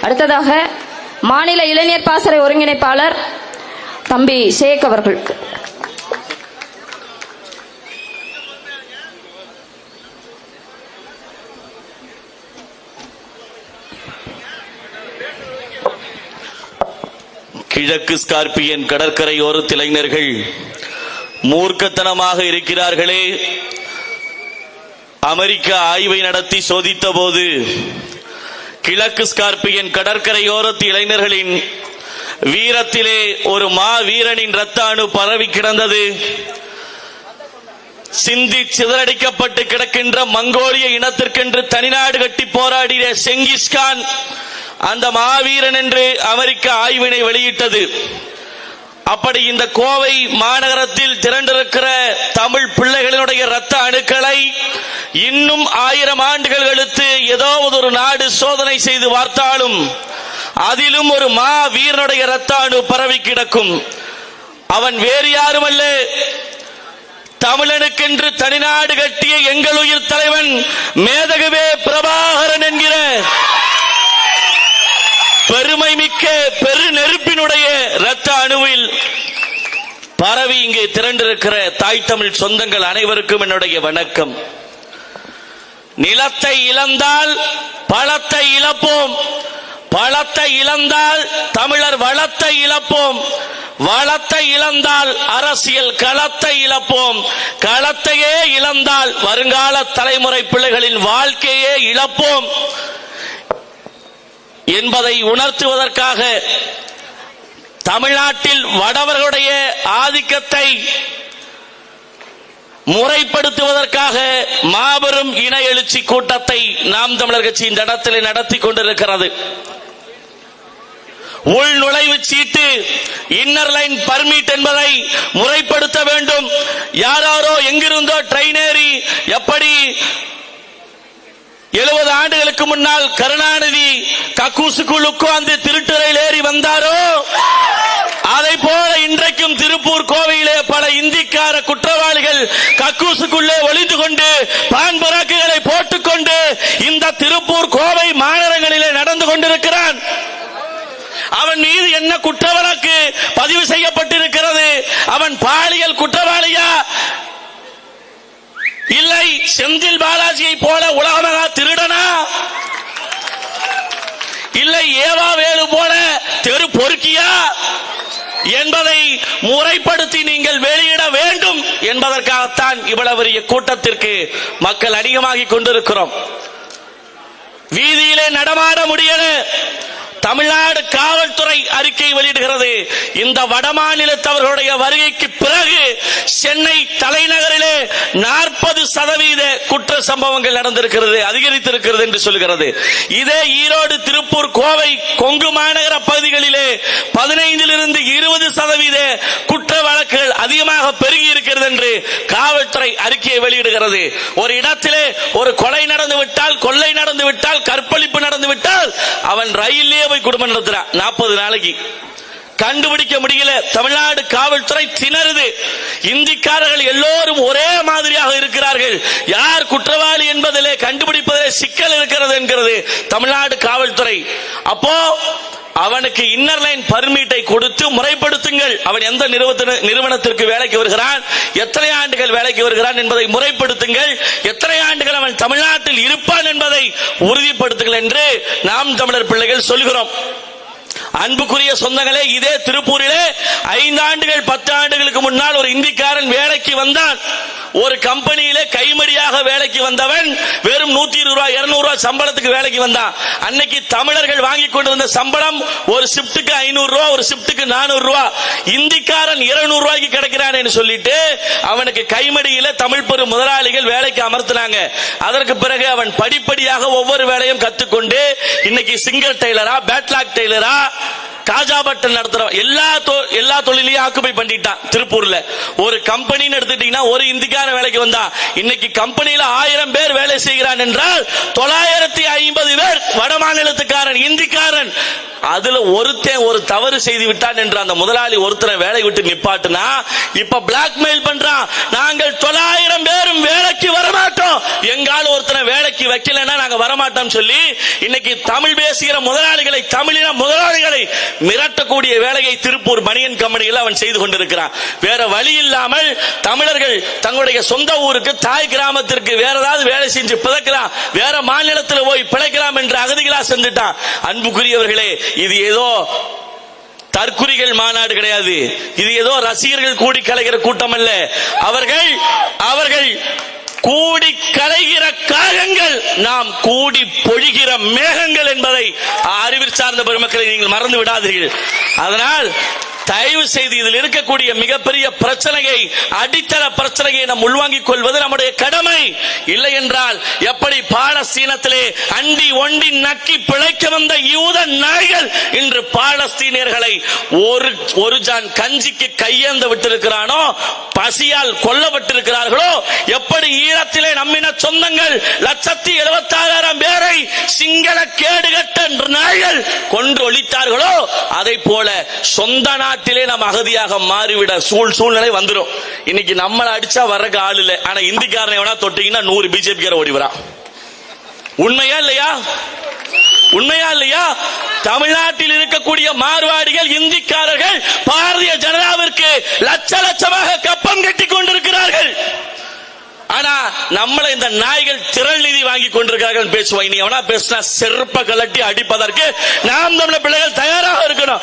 அடுத்ததாக மாநில இளைஞர் பாசறை ஒருங்கிணைப்பாளர் தம்பி ஷேக் அவர்கள் கிழக்கு ஸ்கார்பியன் கடற்கரையோரத்து இளைஞர்கள் மூர்க்கத்தனமாக இருக்கிறார்களே. அமெரிக்க ஆய்வை நடத்தி சோதித்த போது கிழக்கு ஸ்கார்பியன் கடற்கரையோரத்து இளைஞர்களின் வீரத்திலே ஒரு மா வீரனின் ரத்த அணு பரவி கிடந்தது. சிந்தி சிதறடிக்கப்பட்டு கிடக்கின்ற மங்கோலிய இனத்திற்கென்று தனிநாடு கட்டி போராடிய செங்கிஸ்கான் அந்த மாவீரன் என்று அமெரிக்க ஆய்வினை வெளியிட்டது. அப்படி இந்த கோவை மாநகரத்தில் திரண்டிருக்கிற தமிழ் பிள்ளைகள் இரத்த அணுக்களை இன்னும் ஆயிரம் ஆண்டுகள் கழித்து ஏதோ ஒரு நாடு சோதனை செய்து பார்த்தாலும் அதிலும் ஒரு மா வீரனுடைய இரத்த அணு பரவி கிடக்கும். அவன் வேறு யாரும் அல்ல தமிழனுக்கென்று தனிநாடு கட்டிய எங்கள் உயிர் தலைவன் மேதகவே பிரபாகரன் என்கிற பெருமை மிக்க பெரு நெருப்பினுடைய இரத்த அணுவில் பரவி இங்கே திரண்டிருக்கிற தாய் தமிழ் சொந்தங்கள் அனைவருக்கும் என்னுடைய வணக்கம். நிலத்தை இழந்தால் பழத்தை இழப்போம். பழத்தை இழந்தால் தமிழர் வளத்தை இழப்போம். வளத்தை இழந்தால் அரசியல் களத்தை இழப்போம். களத்தையே இழந்தால் வருங்கால தலைமுறை பிள்ளைகளின் வாழ்க்கையே இழப்போம். என்பதை உணர்த்துவதற்காக தமிழ்நாட்டில் வடவர்களுடைய ஆதிக்கத்தை முறைப்படுத்துவதற்காக மாபெரும் இன எழுச்சி கூட்டத்தை நாம் தமிழர் கட்சி இந்த இடத்திலே நடத்தி கொண்டிருக்கிறது. உள் நுழைவு சீட்டு இன்னர் லைன் பர்மிட் என்பதை முறைப்படுத்த வேண்டும். யாராரோ எங்கிருந்தோ ட்ரெயின் ஏறி எப்படி எழுபது ஆண்டுகளுக்கு முன்னால் கருணாநிதி கக்கூசுக்குள் உட்கார்ந்து திருட்டுறையில் ஏறி வந்தாரோ? அதை போல இன்றைக்கும் திருப்பூர் கோவையிலே பல இந்திக்கார குற்றவாளிகள் கக்கூசுக்குள்ளே ஒளிந்து கொண்டு பான் பராக்குகளை போட்டுக்கொண்டு இந்த திருப்பூர் கோவை மாநகரங்களிலே நடந்து கொண்டிருக்கிறான். அவன் மீது என்ன குற்ற வழக்கு பதிவு செய்யப்பட்டிருக்கிறது? அவன் பாலியல் குற்றவாளியா? இல்லை செந்தில் பாலாஜியை போல உலகமகா திருடனா? இல்லை ஏவா வேலு போல தெரு பொறுக்கியா? என்பதை முறைப்படுத்தி நீங்கள் வெளியிட வேண்டும் என்பதற்காகத்தான் இவ்வளவு பெரிய கூட்டத்திற்கு மக்கள் அதிகமாகிக் கொண்டிருக்கிறோம். வீதியிலே நடமாட முடியல. தமிழ்நாடு காவல்துறை அறிக்கை வெளியிடுகிறது. இந்த வடமாநிலத்தவர்களுடைய வருகைக்கு பிறகு சென்னை தலைநகரிலே நாற்பது சதவீத குற்ற சம்பவங்கள் நடந்திருக்கிறது அதிகரித்திருக்கிறது என்று சொல்கிறது. இதே ஈரோடு திருப்பூர் கோவை கொங்கு மாநகர பகுதிகளிலே பதினைந்திலிருந்து இருபது சதவீத குற்ற வழக்குகள் அதிகமாக பெருகி இருக்கிறது என்று காவல்துறை அறிக்கையை வெளியிடுகிறது. ஒரு இடத்திலே ஒரு கொலை நடந்து விட்டால் கொள்ளை நடந்து விட்டால் கற்பழிப்பு நடந்து விட்டால் அவன் ரயிலே போய் குடும்பம் நடத்துறான். நாற்பது நாளைக்கு. கண்டுபிடிக்க முடியல. தமிழ்நாடு காவல்துறை திணறுது. இந்திக்காரர்கள் எல்லோரும் ஒரே மாதிரியாக இருக்கிறார்கள். யார் குற்றவாளி என்பதிலே கண்டுபிடிப்பதிலே சிக்கல் இருக்கிறது என்கிறது தமிழ்நாடு காவல்துறை. அப்போ அவனுக்கு இன்னர் லைன் பர்மிட்டை கொடுத்து முறைப்படுத்துங்கள். அவன் எந்த நிறுவனத்திற்கு வேலைக்கு வருகிறான்? எத்தனை ஆண்டுகள் வேலைக்கு வருகிறான் என்பதை முறைப்படுத்துங்கள். எத்தனை ஆண்டுகள் அவன் தமிழ்நாட்டில் இருப்பான் என்பதை உறுதிப்படுத்துங்கள் என்று நாம் தமிழர் பிள்ளைகள் சொல்கிறோம். அன்புக்குரிய சொந்தங்களே இதே திருப்பூரிலே ஐந்து ஆண்டுகள் பத்து ஆண்டுகளுக்கு முன்னால் ஒரு இந்திக்காரன் வேலைக்கு வந்தான். ஒரு கம்பெனியிலே கைமடியாக வேலைக்கு வந்தவன் வெறும் நூத்தி இருபது ரூபாய் இருநூறு ரூபாய் சம்பளத்துக்கு வேலைக்கு வந்தான். அன்னைக்கு தமிழர்கள் வாங்கி கொண்டு வந்த சம்பளம் ஒரு ஷிப்டுக்கு ஐநூறு ரூபாய் ஒரு ஷிப்டுக்கு நானூறு ரூபாய். இந்திக்காரன் இருநூறு ரூபாய்க்கு கிடைக்கிறான்னு சொல்லிட்டு அவனுக்கு கைமடியில தமிழ் பெரும் முதலாளிகள் வேலைக்கு அமர்த்தினாங்க. அதற்கு பிறகு அவன் படிப்படியாக ஒவ்வொரு வேலையும் கத்துக்கொண்டு இன்னைக்கு சிங்கர் டெய்லரா பேட்லாக் டெய்லரா காஜா பட்டன் நடத்துறோம் எல்லா எல்லா தொழிலையும் ஆக்குபை பண்ணிட்டான் திருப்பூர்ல. ஒரு கம்பெனின்னு எடுத்துட்டீங்கன்னா ஒரு இந்திக்கான வேலைக்கு வந்தா இன்னைக்கு கம்பெனியில ஆயிரம் பேர் வேலை செய்கிறான் என்றால் தொள்ளாயிரம் நூத்தி ஐம்பது பேர் வட மாநிலத்துக்காரன் இந்திக்காரன். அதுல ஒருத்தன் ஒரு தவறு செய்து விட்டான் என்று அந்த முதலாளி ஒருத்தரை வேலை விட்டு நிப்பாட்டுனா இப்ப பிளாக்மெயில் பண்றான். நாங்கள் தொள்ளாயிரம் பேரும் வேலைக்கு வரமாட்டோம். எங்கால ஒருத்தனை வேலைக்கு வைக்கலன்னா நாங்க வரமாட்டோம் சொல்லி இன்னைக்கு தமிழ் பேசுகிற முதலாளிகளை தமிழின முதலாளிகளை மிரட்டக்கூடிய வேலையை திருப்பூர் மணியன் கம்பெனியில் அவன் செய்து கொண்டிருக்கிறான். வேற வழி இல்லாமல் தமிழர்கள் தங்களுடைய சொந்த ஊருக்கு தாய் கிராமத்திற்கு வேற ஏதாவது வேலை செஞ்சு பிழைக்கலாம் வேற மாநிலத்தில் போய் பிழைக்கலாம் என்று அகதிகளா சென்றுட்டான். அன்புக்குரியவர்களே இது ஏதோ தற்குறிகள் மாநாடு கிடையாது. இது ஏதோ ரசிகர்கள் கூடி கலைகிற கூட்டம் அல்ல. அவர்கள் அவர்கள் கூடி கலைகிற காகங்கள் நாம் கூடி பொழிகிற மேகங்கள் என்பதை அறிவில் சார்ந்த பெருமக்களை நீங்கள் மறந்து விடாதீர்கள். அதனால் தயவு செய்து இதில் இருக்கக்கூடிய மிகப்பெரிய பிரச்சனையை அடித்தள பிரச்சனையை நாம் உள்வாங்கிக் கொள்வது நம்முடைய கடமை. இல்லை என்றால் எப்படி பாலஸ்தீனத்திலே அண்டி ஒண்டி நக்கி பிழைக்க வந்த யூத நாய்கள் இன்று பாலஸ்தீனியர்களை ஒரு ஒரு ஜான் கஞ்சிக்கு கையேந்த விட்டிருக்கிறானோ பசியால் கொல்லப்பட்டிருக்கிறார்களோ எப்படி ஈழத்திலே நம்மின சொந்தங்கள் லட்சத்தி எழுபத்தாறாயிரம் பேரை சிங்கள கேடுகட்ட நாய்கள் கொன்று ஒழித்தார்களோ அதை போல சொந்த நாட்டிலே நாம் அகதியாக மாறிவிட சூழ் சூழ்நிலை வந்துடும் இன்னைக்கு நம்மளை அடிச்சா வர்றக்கு ஆள் இல்லை. ஆனா இந்திக்காரன் எவனா தொட்டீங்கன்னா நூறு பிஜேபி ஓடி வரான் உண்மையா இல்லையா? உண்மையா இல்லையா? தமிழ்நாட்டில் இருக்கக்கூடிய மார்வாடிகள் இந்திக்காரர்கள் பாரதிய ஜனதாவிற்கு லட்ச லட்சமாக கப்பம் கட்டி கொண்டு நம்மளை இந்த நாய்கள் திரள் நிதி வாங்கி கொண்டிருக்கிறார்கள் பேசுவோம். இனி எவனா பேசினா செருப்ப கலட்டி அடிப்பதற்கு நாம் தமிழ பிள்ளைகள் தயாராக இருக்கணும்.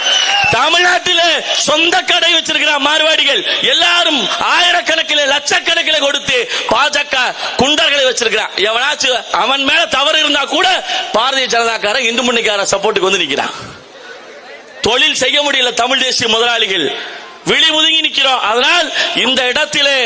தமிழ்நாட்டில் சொந்த கடை வச்சிருக்கிற மார்வாடிகள் எல்லாரும் ஆயிரக்கணக்கில் லட்சக்கணக்கில் கொடுத்து பாஜக குண்டர்களை வச்சிருக்கிறான். எவனாச்சும் அவன் மேல தவறு இருந்தா கூட பாரதிய ஜனதாக்காரன் இந்து முன்னிக்கார சப்போர்ட்டுக்கு வந்து நிக்கிறான். தொழில் செய்ய முடியல தமிழ் தேசிய முதலாளிகள். விழி ஒதுங்கி நிற்கிறோம் அதனால் இந்த இடத்திலே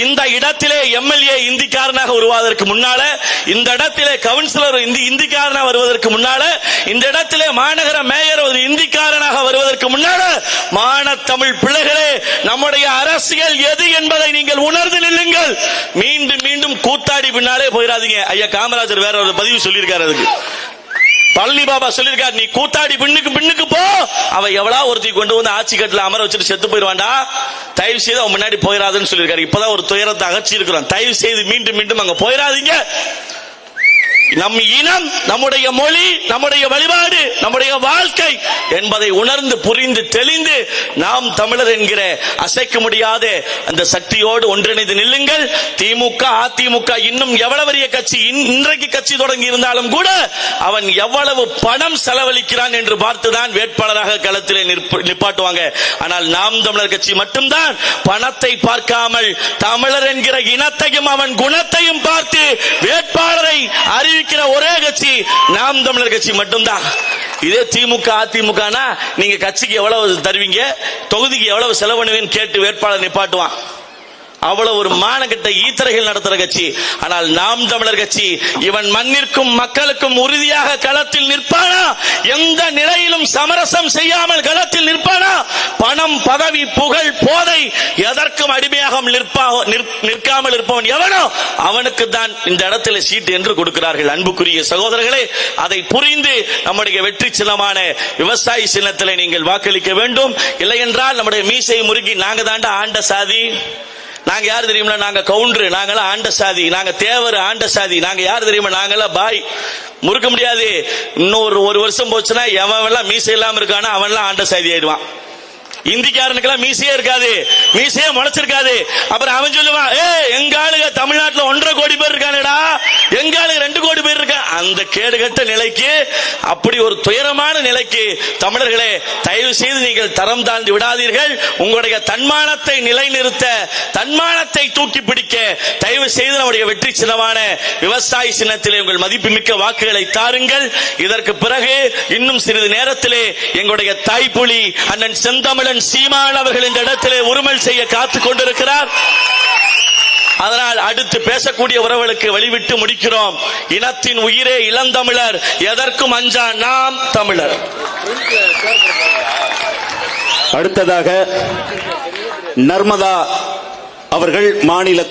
இந்த இடத்திலே எம்எல்ஏ இந்திக்காரனாக உருவாவதற்கு முன்னால இந்த இடத்திலே கவுன்சிலர் இந்தி இந்திக்காரனாக வருவதற்கு முன்னால இந்த இடத்திலே மாநகர மேயர் ஒரு இந்திக்காரனாக வருவதற்கு முன்னால மான தமிழ் பிள்ளைகளே நம்முடைய அரசியல் எது என்பதை நீங்கள் உணர்ந்து நில்லுங்கள். மீண்டும் மீண்டும் கூத்தாடி பின்னாலே போயிடாதீங்க. ஐயா காமராஜர் வேற ஒரு பதிவு சொல்லியிருக்காரு அதுக்கு. பழனி பாபா சொல்லியிருக்காரு நீ கூத்தாடி பின்னுக்கு பின்னுக்கு போ. அவ எவ்வளவு ஒருத்தி கொண்டு வந்து ஆட்சி கட்டில அமர வச்சுட்டு செத்து போயிருவாண்டா தயவு செய்து அவன் முன்னாடி போயிடாதுன்னு சொல்லியிருக்காரு. இப்பதான் ஒரு துயரத்தை அகற்றி இருக்கிறோம் தயவு செய்து மீண்டும் மீண்டும் அங்க போயிடாதீங்க. நம் இனம் நம்முடைய மொழி நம்முடைய வழிபாடு நம்முடைய வாழ்க்கை என்பதை உணர்ந்து புரிந்து தெளிந்து நாம் தமிழர் என்கிற அசைக்க முடியாத அந்த சக்தியோடு ஒன்றிணைந்து நில்லுங்கள். திமுக அதிமுக இன்னும் எவ்வளவு பெரிய கட்சி இன்- இன்றைக்கு கட்சி தொடங்கி இருந்தாலும் கூட அவன் எவ்வளவு பணம் செலவழிக்கிறான் என்று பார்த்துதான் வேட்பாளராக களத்திலே நிப்பாட்டுவாங்க. ஆனால் நாம் தமிழர் கட்சி மட்டும்தான் பணத்தை பார்க்காமல் தமிழர் என்கிற இனத்தையும் அவன் குணத்தையும் பார்த்து வேட்பாளரை இருக்கிற ஒரே கட்சி நாம் தமிழர் கட்சி மட்டும்தான். இதே திமுக அதிமுகனா நீங்க கட்சிக்கு எவ்வளவு தருவீங்க? தொகுதிக்கு எவ்வளவு செலவு பண்ணுவீங்கன்னு கேட்டு வேட்பாளர் நிப்பாட்டுவான். அவ்வளவு ஒரு மானகட்ட ஈத்தரைகள் நடத்துற கட்சி. ஆனால் நாம் தமிழர் கட்சி இவன் மண்ணிற்கும் மக்களுக்கும் உறுதியாக களத்தில் நிற்பானா? எந்த நிலையிலும் சமரசம் செய்யாமல் களத்தில் நிற்பானா? பணம் பதவி புகழ் போதை எதற்கும் அடிமையாக நிற்- நிற்காமல் இருப்பவன் எவனோ அவனுக்கு தான் இந்த இடத்துல சீட்டு என்று கொடுக்கிறார்கள். அன்புக்குரிய சகோதரர்களே அதை புரிந்து நம்முடைய வெற்றி சின்னமான விவசாயி சின்னத்தில் நீங்கள் வாக்களிக்க வேண்டும். இல்லை என்றால் நம்முடைய மீசை முருகி நாங்க தாண்டா ஆண்ட சாதி? நாங்க யார் தெரியுமா நாங்க கவுண்டரு. நாங்களாம் ஆண்ட சாதி. நாங்க தேவர் ஆண்ட சாதி. நாங்க யார் தெரியுமா? நாங்களாம் பாய். முறுக்க முடியாது. இன்னொரு ஒரு வருஷம் போச்சுன்னா எவன் எல்லாம் மீசை இல்லாம இருக்கானோ அவன்லாம் ஆண்ட சாதி ஆயிடுவான். இந்திக்காரனுக்கெல்லாம் மீசையே இருக்காது. மீசையே முளைச்சிருக்காது. அப்புறம் அவன் சொல்லுவான் ஏ எங்க ஆளுங்க தமிழ்நாட்டுல ஒன்றரை கோடி பேர் இருக்கானடா. எங்க ஆளுங்க ரெண்டு கோடி பேர் இருக்கா? அந்த கேடுகட்ட நிலைக்கு அப்படி ஒரு துயரமான நிலைக்கு தமிழர்களே தயவு செய்து நீங்கள் தரம் தாழ்ந்து விடாதீர்கள். உங்களுடைய தன்மானத்தை நிலைநிறுத்த தன்மானத்தை தூக்கி பிடிக்க தயவு செய்து நம்முடைய வெற்றி சின்னமான விவசாய சின்னத்திலே உங்கள் மதிப்புமிக்க வாக்குகளை தாருங்கள். இதற்கு பிறகு இன்னும் சிறிது நேரத்திலே எங்களுடைய தாய்ப்புலி அண்ணன் செந்தமிழன் சீமான் அவர்கள் இந்த இடத்திலே உருமல் செய்ய காத்துக் கொண்டிருக்கிறார். அதனால் அடுத்து பேசக்கூடிய உறவுகளுக்கு வழிவிட்டு முடிக்கிறோம். இனத்தின் உயிரே இளந்தமிழர் எதற்கும் அஞ்சா நாம் தமிழர். அடுத்ததாக நர்மதா அவர்கள் மாநில